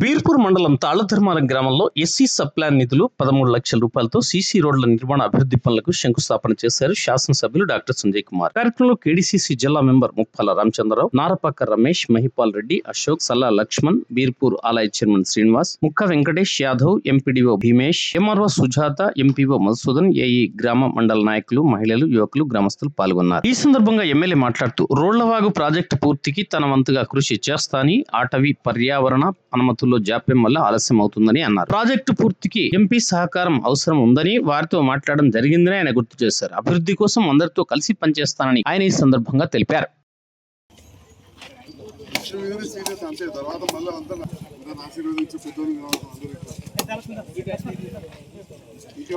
బీర్పూర్ మండలం తాళధర్మారం గ్రామంలో SC sub plan నిధులు పదమూడు లక్షల రూపాయలతో సీసీ రోడ్ల నిర్మాణ అభివృద్ధి పనులకు శంకుస్థాపన చేశారు శాసనసభ్యులు డాక్టర్ సంజయ్ కుమార్. కార్యక్రమంలో కేడీసీసీ జిల్లా మెంబర్ ముప్పాల రామచంద్రరావు నారపాక రమేష్ మహిపాల్ రెడ్డి అశోక్ సల్లా లక్ష్మణ్ బీర్పూర్ ఆలయ chairman Srinivas Mukka Venkatesh Yadav MPDO Bhimesh MRO Sujatha MPO Madhusudan AE గ్రామ మండల నాయకులు మహిళలు యువకులు గ్రామస్తులు పాల్గొన్నారు. ఈ సందర్భంగా ఎమ్మెల్యే మాట్లాడుతూ రోళ్ళవాగు ప్రాజెక్టు పూర్తికి తన వంతుగా కృషి చేస్తాని అటవీ పర్యావరణ అనుమతుల్లో జాప్యం వల్ల ఆలస్యం అవుతుందని అన్నారు. ప్రాజెక్టు పూర్తికి ఎంపీ సహకారం అవసరం ఉందని వారితో మాట్లాడడం జరిగిందని ఆయన గుర్తు చేశారు. అభివృద్ధి కోసం అందరితో కలిసి పనిచేస్తానని ఆయన ఈ సందర్భంగా తెలిపారు. ఇంకా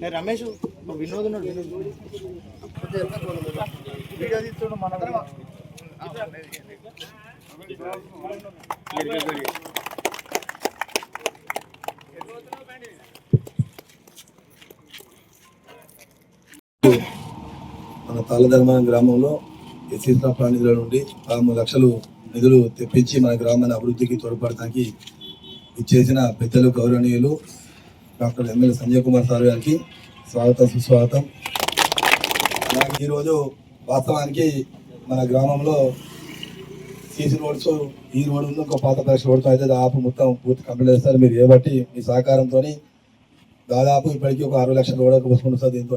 నేను రమేష్ వినోద్ ఉన్నాడు వినోద్. వీడియో తీస్తుండు మన మన తాళధర్మ గ్రామంలో ఎస్సీ ప్రాణిధుల నుండి పదమూడు లక్షలు నిధులు తెప్పించి మన గ్రామాన్ని అభివృద్ధికి తోడ్పడటానికి ఇచ్చేసిన పెద్దలు గౌరవనీయులు doctor MLA Sanjay Kumar sir గారికి స్వాగతం సుస్వాగతం. నాకు ఈరోజు వాస్తవానికి మన గ్రామంలో సీసీ రోడ్స్ ఈ రోడ్ ఉంది ఇంకో పాత పరీక్ష రోడ్తో అయితే దాదాపు మొత్తం పూర్తి కంప్లీట్ చేస్తారు మీరు ఏ బట్టి మీ సహకారంతో దాదాపు ఇప్పటికీ ఒక అరవై లక్షల రోడ్లకు వస్తుంది సార్ దీంతో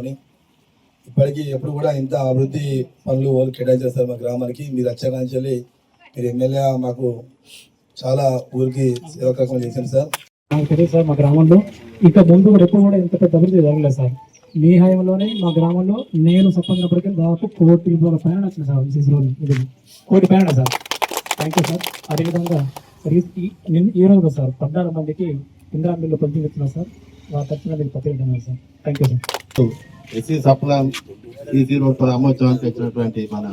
ఇప్పటికీ ఎప్పుడు కూడా ఇంత అభివృద్ధి పనులు వాళ్ళు కేటాయించేస్తారు మా గ్రామానికి. మీరు వచ్చాక మీరు ఎమ్మెల్యే మాకు చాలా ఊరికి సేవకాశం చేశారు సార్. నాకు తెలియదు సార్ మా గ్రామంలో. ఇంకా ముందు కూడా ఎప్పుడు కూడా ఇంత పెద్ద అభివృద్ధి జరగలేదు సార్. మీ హయాంలోనే మా గ్రామంలో నేను సర్పంచినప్పటికీ దాదాపు కోటి రూపాయల పైన వచ్చింది సార్ సీసీ ఇది కోటి పైన సార్. థ్యాంక్ యూ సార్ అదేవిధంగా సార్ ఈ- నిన్న- ఈ రోజు సార్ పద్నాలుగు మందికి ఇందిరా బిల్లు పంపిణీ సార్. వారి తక్షణ మీకు పత్రిక sir. Thank you sir SC sub plan EC road బ్రహ్మోత్సవానికి వచ్చినటువంటి మన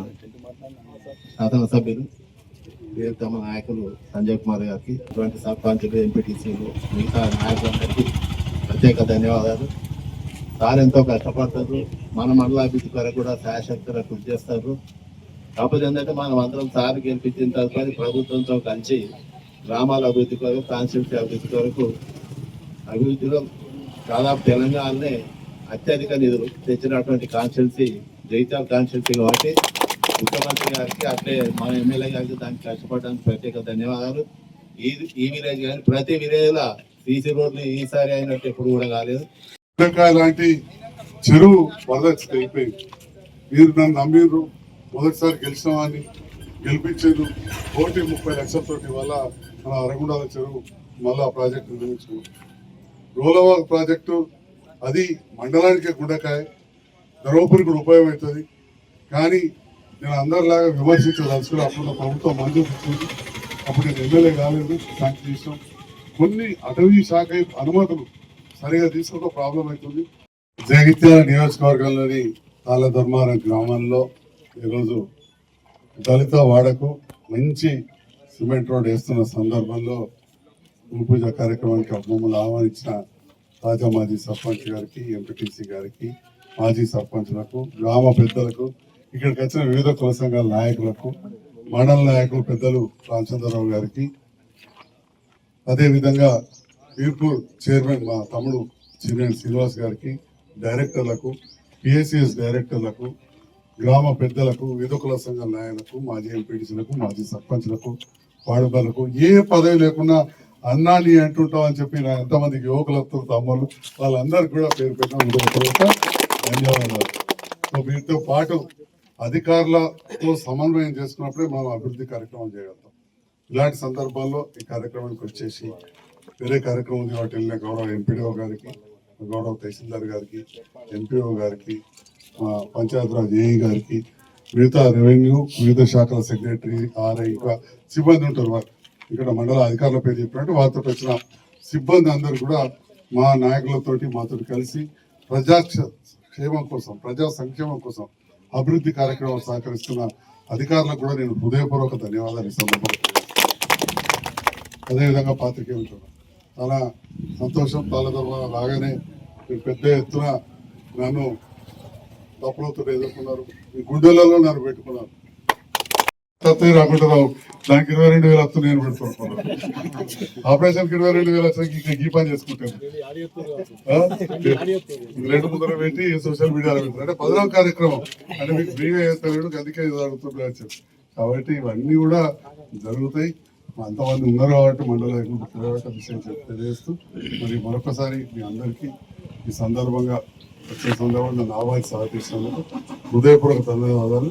శాసనసభ్యులు తమ నాయకులు సంజయ్ కుమార్ గారికి ఇటువంటి సర్పంచులు ఎంపీటీసీలు మిగతా నాయకులందరికీ ప్రత్యేక ధన్యవాదాలు సార్ ఎంతో కష్టపడతారు. మన మండలాభివృద్ధి కొరకు కూడా శాయశక్తిగా కృషి చేస్తారు. కాకపోతే ఏంటంటే మనం అందరం సార్ గెలిపించిన తర్వాత ప్రభుత్వంతో కలిసి గ్రామాల అభివృద్ధి కొరకు కాన్స్టిట్యూన్సీ అభివృద్ధి కొరకు అభివృద్ధిలో దాదాపు తెలంగాణనే అత్యధిక నిధులు తెచ్చినటువంటి కాన్స్టిట్యున్సీ జైతాల్ కాన్స్టిట్యున్సీ కాబట్టి ముఖ్యమంత్రి గారికి అట్లే మన ఎమ్మెల్యే గారికి దానికి కష్టపడడానికి ప్రత్యేక ధన్యవాదాలు. ఈ ఈ విలేజ్ కానీ ప్రతి విలేజ్ సీసీ రోడ్లు ఈసారి అయినట్టు ఎప్పుడు కూడా కాలేదు. లాంటి చెరువు వరదక్షిత అయిపోయింది. మీరు నన్ను నమ్మిర్రు. మొదటిసారి గెలిచినామని గెలిపించారు కోటి ముప్పై లక్షలతోటి వల్ల మన అరగుండాల చెరువు మళ్ళా ఆ ప్రాజెక్టు నిర్మించుకున్నాం. రోలవాల్ ప్రాజెక్టు అది మండలానికే గుండకాయ. ధర్మపురికి కూడా ఉపయోగమవుతుంది. కానీ నేను అందరిలాగా విమర్శించదలుచుకుని అప్పుడు ప్రభుత్వం మంజూరు ఇచ్చింది అప్పుడు నేను ఎమ్మెల్యే కాలేదు శాంతి చేసాం కొన్ని అటవీ శాఖ అనుమతులు సరిగా తీసుకోక ప్రాబ్లం అవుతుంది. జగిత్యాల నియోజకవర్గంలోని తాళధర్మారం గ్రామంలో ఈరోజు దళిత వాడకు మంచి సిమెంట్ రోడ్ వేస్తున్న సందర్భంలో భూపూజ పూజ కార్యక్రమానికి మమ్మల్ని ఆహ్వానించిన తాజా మాజీ సర్పంచ్ గారికి ఎంపీటీసీ గారికి మాజీ సర్పంచ్లకు గ్రామ పెద్దలకు ఇక్కడికి వచ్చిన వివిధ కుల సంఘాల నాయకులకు మండల నాయకులు పెద్దలు రామచంద్రరావు గారికి అదేవిధంగా వీర్పూర్ చైర్మన్ మా తమ్ముడు చిన్న శ్రీనివాస్ గారికి డైరెక్టర్లకు పిఎస్సిఎస్ డైరెక్టర్లకు గ్రామ పెద్దలకు విధుకుల సంఘ నాయకులకు మాజీ ఎంపీటీసీలకు మాజీ సర్పంచ్లకు వాడుకలకు ఏ పదవి లేకుండా అన్నాని అంటుంటాం అని చెప్పి నా ఎంతమంది యువకులతో తమ్ముళ్ళు వాళ్ళందరికీ కూడా పేరు పెట్టడం తర్వాత ధన్యవాదాలు. సో వీటితో పాటు అధికారులతో సమన్వయం చేసుకున్నప్పుడే మనం అభివృద్ధి కార్యక్రమం చేయగలుగుతాం. ఇలాంటి సందర్భాల్లో ఈ కార్యక్రమానికి వచ్చేసి వేరే కార్యక్రమం ఉంది వాటి వెళ్ళిన గౌరవ ఎంపీడీఓ గారికి గౌరవ తహసీల్దార్ గారికి ఎంపీఓ గారికి ఆ, పంచాయతీరాజ్ ఏఈ గారికి మిగతా రెవెన్యూ వివిధ శాఖల సెక్రటరీ ఆర్ఐ ఇంకా సిబ్బంది ఉంటారు. వారు ఇక్కడ మండల అధికారుల పేరు చెప్పినట్టు వారితో వచ్చిన సిబ్బంది అందరూ కూడా మా నాయకులతోటి మాతో కలిసి ప్రజా క్షేమం కోసం ప్రజా సంక్షేమం కోసం అభివృద్ధి కార్యక్రమం సహకరిస్తున్న అధికారులకు కూడా నేను హృదయపూర్వక ధన్యవాదాలు ఈ సందర్భంగా అదేవిధంగా పాత్రికేయులు చాలా సంతోషం తాళధర్మ రాగానే మీరు పెద్ద ఎత్తున నన్ను తప్పులతో ఎదుర్కొన్నారు. మీ గుండెలలో నన్ను పెట్టుకున్నారు. తత్తే రావు. దానికి ఇరవై రెండు వేలు వస్తుంది నేను పెట్టుకుంటున్నాను ఆపరేషన్కి ఇరవై రెండు వేలు వచ్చాక ఇంకా గీ పని చేసుకుంటాను. రెండు ముందర పెట్టి సోషల్ మీడియాలో పెట్టారు అంటే పదవ కార్యక్రమం. అంటే మీకు ఫ్రీగా చేస్తాడు అందుకే ఇది కాబట్టి ఇవన్నీ కూడా జరుగుతాయి. అంతమంది ఉన్నారు కాబట్టి మండలం కాబట్టి విషయం తెలియజేస్తూ మరి మరొకసారి మీ అందరికీ ఈ సందర్భంగా వచ్చే సందర్భంగా నా వాయిస్ సహకరిస్తున్నందుకు హృదయపూర్వక ధన్యవాదాలు.